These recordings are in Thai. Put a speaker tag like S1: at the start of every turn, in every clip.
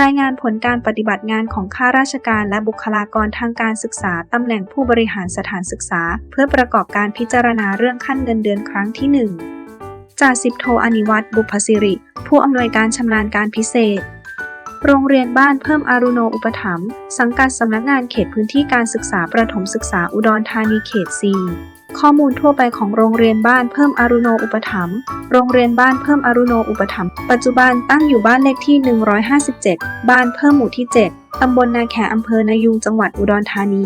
S1: รายงานผลการปฏิบัติงานของข้าราชการและบุคลากรทางการศึกษาตำแหน่งผู้บริหารสถานศึกษา เพื่อประกอบการพิจารณาเรื่องขั้นเงินเดือนครั้งที่ 1จ่าสิบโทอนิวัตรบุพศิริ ผู้อำนวยการชำนาญการพิเศษ โรงเรียนบ้านเพิ่มอารุโนอุปถัมภ์สังกัดสำนักงานเขตพื้นที่การศึกษาประถมศึกษาอุดรธานีเขต 4 ข้อมูลทั่วไปของโรงเรียนบ้านเพิ่มอารุโนอุปถัมภ์ โรงเรียนบ้านเพิ่มอารุโนอุปถัมภ์ ปัจจุบันตั้งอยู่บ้านเลขที่ 157 บ้านเพิ่มหมู่ที่ 7 ตำบลนาแขอำเภอนายูงจังหวัดอุดรธานี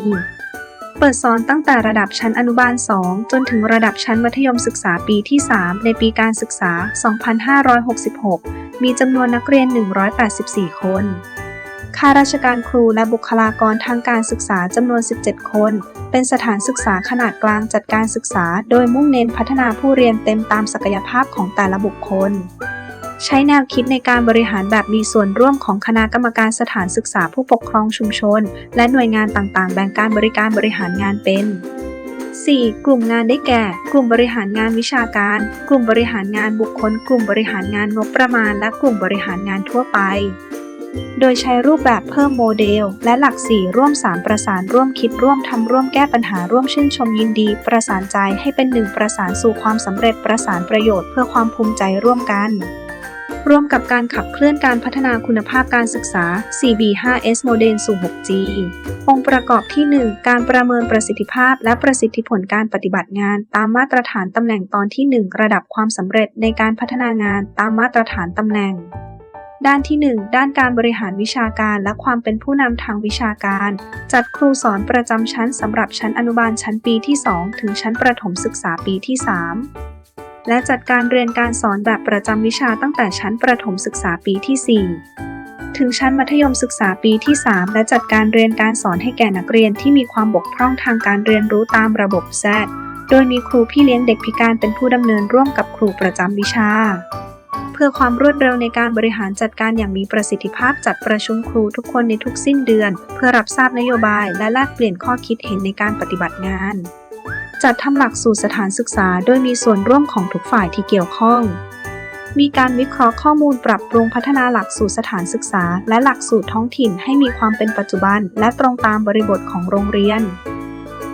S1: เปิดสอนตั้งแต่ระดับชั้นอนุบาล 2 จนถึงระดับชั้นมัธยมศึกษาปีที่ 3 ในปีการศึกษา 2566 มีจำนวนนักเรียน 184 คน ข้าราชการครูและบุคลากรทางการศึกษาจำนวน 17 คน เป็นสถานศึกษาขนาดกลางจัดการศึกษา โดยมุ่งเน้นพัฒนาผู้เรียนเต็มตามศักยภาพของแต่ละบุคคล ใช้แนวคิดในการบริหารแบบมีส่วนร่วมของคณะกรรมการสถานศึกษาผู้ปกครองชุมชน และหน่วยงานต่างๆ แบ่งการบริการบริหารงานเป็น 4. กลุ่มงานได้แก่ กลุ่มบริหารงานวิชาการ กลุ่มบริหารงานบุคคล กลุ่มบริหารงานงบประมาณ และกลุ่มบริหารงานทั่วไป โดยใช้รูปแบบเพิ่มโมเดล และหลัก 4 ร่วม 3 ประสานร่วมคิดร่วมทำร่วมแก้ปัญหาร่วมชื่นชมยินดี ประสานใจให้เป็นหนึ่งประสานสู่ความสำเร็จประสานประโยชน์เพื่อความภูมิใจร่วมกันร่วมกับการขับเคลื่อนการพัฒนาคุณภาพการศึกษา 4B5S โมเดลสู่ 6G องค์ประกอบที่ 1 การประเมินประสิทธิภาพและประสิทธิผลการปฏิบัติงาน ตามมาตรฐานตำแหน่งตอนที่ 1 ระดับความสำเร็จในการพัฒนางานตามมาตรฐานตำแหน่ง ด้านที่ 1 ด้านการบริหารวิชาการและความเป็นผู้นำทางวิชาการ จัดครูสอนประจำชั้นสำหรับชั้นอนุบาลชั้นปีที่ 2 ถึงชั้นประถมศึกษาปีที่ 3 และจัดการเรียนการสอนแบบประจำวิชาตั้งแต่ชั้นประถมศึกษาปีที่ 4 ถึงชั้นมัธยมศึกษาปีที่ 3 และจัดการเรียนการสอนให้แก่นักเรียนที่มีความบกพร่องทางการเรียนรู้ตามระบบ Z โดยมีครูพี่เลี้ยงเด็กพิการเป็นผู้ดำเนินร่วมกับครูประจำวิชา พื่อความรวดเร็วในการบริหารจัดการอย่างมีประสิทธิภาพจัดประชุมครูทุกคนในทุกสิ้นเดือน เพื่อรับทราบนโยบายและแลกเปลี่ยนข้อคิดเห็นในการปฏิบัติงาน จัดทำหลักสูตรสถานศึกษา โดยมีส่วนร่วมของทุกฝ่ายที่เกี่ยวข้อง มีการวิเคราะห์ข้อมูลปรับปรุงพัฒนาหลักสูตรสถานศึกษา และหลักสูตรท้องถิ่นให้มีความเป็นปัจจุบัน และตรงตามบริบทของโรงเรียน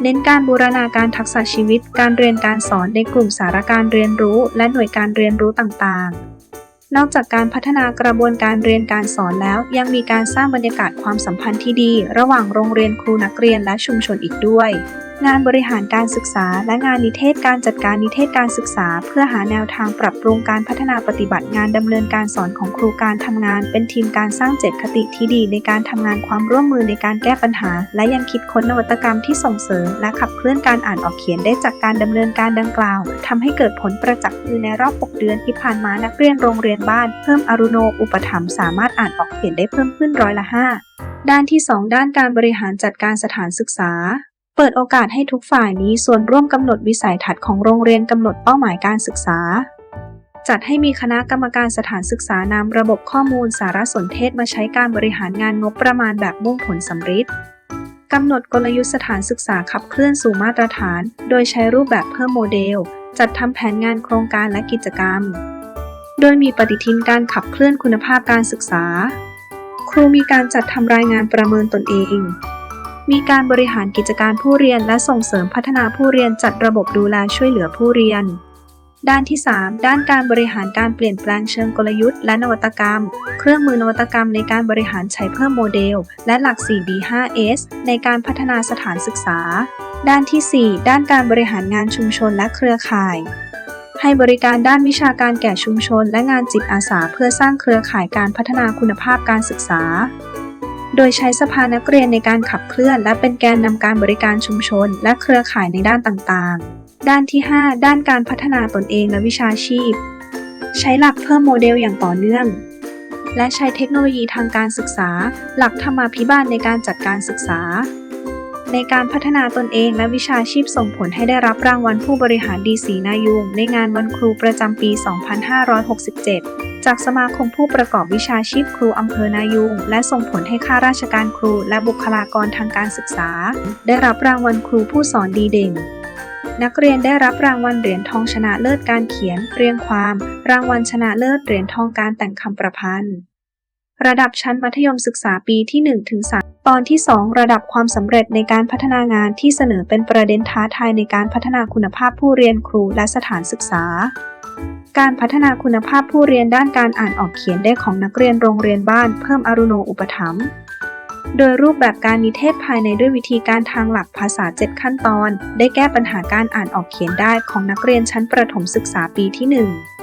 S1: เน้นการบูรณาการทักษะชีวิต การเรียนการสอนในกลุ่มสารการเรียนรู้ และหน่วยการเรียนรู้ต่างๆ นอกจากการพัฒนากระบวนการเรียนการสอนแล้ว ยังมีการสร้างบรรยากาศความสัมพันธ์ที่ดี ระหว่างโรงเรียนครูนักเรียนและชุมชนอีกด้วยงานบริหารการศึกษา และงานนิเทศการจัดการนิเทศการศึกษา เพื่อหาแนวทางปรับปรุงการพัฒนาปฏิบัติงานดำเนินการสอนของครูการทำงาน เป็นทีมการสร้างเจตคติที่ดีในการทำงานความร่วมมือในการแก้ปัญหา และยังคิดค้นนวัตกรรมที่ส่งเสริม และขับเคลื่อนการอ่านออกเขียนได้จากการดำเนินการดังกล่าวทำให้เกิดผลประจักษ์คือในรอบ 6 เดือนที่ผ่านมานักเรียนโรงเรียนบ้าน เพิ่มอรุโนอุปถัมภ์สามารถอ่านออกเขียนได้เพิ่มขึ้นร้อยละ5ด้านที่ 2 ด้านการบริหารจัดการสถานศึกษา เปิดโอกาสให้ทุกฝ่ายมีส่วนร่วมกำหนดวิสัยทัศน์ของโรงเรียนกำหนดเป้าหมายการศึกษา จัดให้มีคณะกรรมการสถานศึกษานำระบบข้อมูลสารสนเทศมาใช้การบริหารงานงบประมาณแบบมุ่งผลสำฤทธิ์กำหนดกลยุทธ์สถานศึกษาขับเคลื่อนสู่มาตรฐาน โดยใช้รูปแบบเพิ่มโมเดล จัดทำแผนงานโครงการและกิจกรรม โดยมีปฏิทินการขับเคลื่อนคุณภาพการศึกษา ครูมีการจัดทำรายงานประเมินตนเอง มีการบริหารกิจการผู้เรียนและส่งเสริมพัฒนาผู้เรียนจัดระบบดูแลช่วยเหลือผู้เรียน ด้านที่ 3 ด้านการบริหารการเปลี่ยนแปลงเชิงกลยุทธ์และนวัตกรรม เครื่องมือนวัตกรรมในการบริหารใช้เพิ่มโมเดล และหลัก 4B5S ในการพัฒนาสถานศึกษา ด้านที่ 4 ด้านการบริหารงานชุมชนและเครือข่ายให้บริการด้านวิชาการแก่ชุมชนและงานจิตอาสาเพื่อสร้างเครือข่ายการพัฒนาคุณภาพการศึกษา โดยใช้สภานักเรียนในการขับเคลื่อน และเป็นแกนนำการบริการชุมชน และเครือข่ายในด้านต่างๆ ด้านที่ 5 ด้านการพัฒนาตนเองและวิชาชีพ ใช้หลักเพิ่มโมเดลอย่างต่อเนื่อง และใช้เทคโนโลยีทางการศึกษา หลักธรรมาภิบาลในการจัดการศึกษา ในการพัฒนาตนเองและวิชาชีพส่งผลให้ได้รับรางวัลผู้บริหารดีสีนายุง ในงานวันครูประจำปี 2567 จากสมาคมผู้ประกอบวิชาชีพครูอำเภอนายุง และส่งผลให้ข้าราชการครูและบุคลากรทางการศึกษา ได้รับรางวัลครูผู้สอนดีเด่นนักเรียนได้รับรางวัลเหรียญทองชนะเลิศการเขียน เรียงความ รางวัลชนะเลิศเหรียญทองการแต่งคำประพันธ์ ระดับชั้นมัธยมศึกษาปีที่1ถึง3ตอนที่ 2 ระดับความสำเร็จในการพัฒนางานที่เสนอเป็นประเด็นท้าทายในการพัฒนาคุณภาพผู้เรียนครูและสถานศึกษา การพัฒนาคุณภาพผู้เรียนด้านการอ่านออกเขียนได้ของนักเรียนโรงเรียนบ้านเพิ่มอรุโนอุปถัมภ์โดยรูปแบบการนิเทศภายในด้วยวิธีการทางหลักภาษา 7 ขั้นตอน ได้แก้ปัญหาการอ่านออกเขียนได้ของนักเรียนชั้นประถมศึกษาปีที่ 1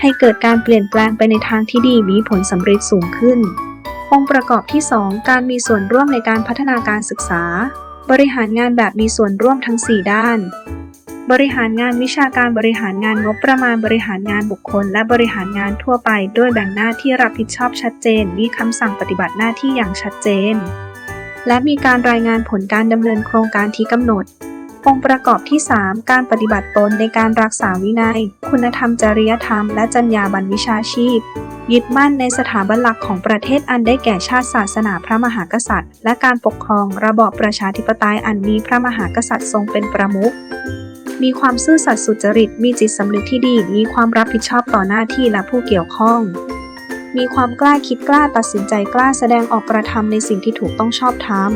S1: ให้เกิดการเปลี่ยนแปลงไปในทางที่ดีมีผลสำเร็จสูงขึ้น องค์ประกอบที่ 2 การมีส่วนร่วมในการพัฒนาการศึกษา บริหารงานแบบมีส่วนร่วมทั้ง 4 ด้าน บริหารงานวิชาการบริหารงานงบประมาณบริหารงานบุคคล และบริหารงานทั่วไปด้วยแบ่งหน้าที่รับผิดชอบชัดเจน มีคำสั่งปฏิบัติหน้าที่อย่างชัดเจน และมีการรายงานผลการดำเนินโครงการที่กำหนด องค์ประกอบที่ 3 การปฏิบัติตนในการรักษาวินัย คุณธรรมจริยธรรม และจรรยาบรรณวิชาชีพ ยึดมั่นในสถาบันหลักของประเทศอันได้แก่ชาติศาสนาพระมหากษัตริย์ และการปกครองระบอบประชาธิปไตยอันมีพระมหากษัตริย์ทรงเป็นประมุขมีความซื่อสัตย์สุจริต มีจิตสำนึกที่ดี มีความรับผิดชอบต่อหน้าที่และผู้เกี่ยวข้อง มีความกล้าคิดกล้าตัดสินใจกล้าแสดงออกกระทำในสิ่งที่ถูกต้องชอบธรรม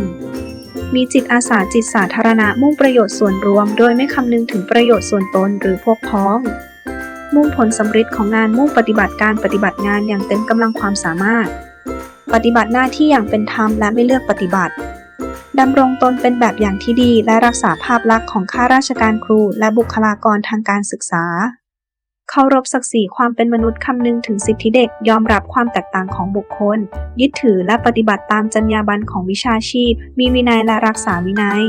S1: มีจิตอาสาจิตสาธารณะมุ่งประโยชน์ส่วนรวม โดยไม่คำนึงถึงประโยชน์ส่วนตนหรือพวกพ้อง มุ่งผลสำเร็จของงานมุ่งปฏิบัติการปฏิบัติงานอย่างเต็มกำลังความสามารถ ปฏิบัติหน้าที่อย่างเป็นธรรมและไม่เลือกปฏิบัติดำรงตนเป็นแบบอย่างที่ดีและรักษาภาพลักษณ์ของข้าราชการครูและบุคลากรทางการศึกษา เคารพศักดิ์ศรีความเป็นมนุษย์คำนึงถึงสิทธิเด็ก ยอมรับความแตกต่างของบุคคล ยึดถือและปฏิบัติตามจรรยาบรรณของวิชาชีพ มีวินัยและรักษาวินัย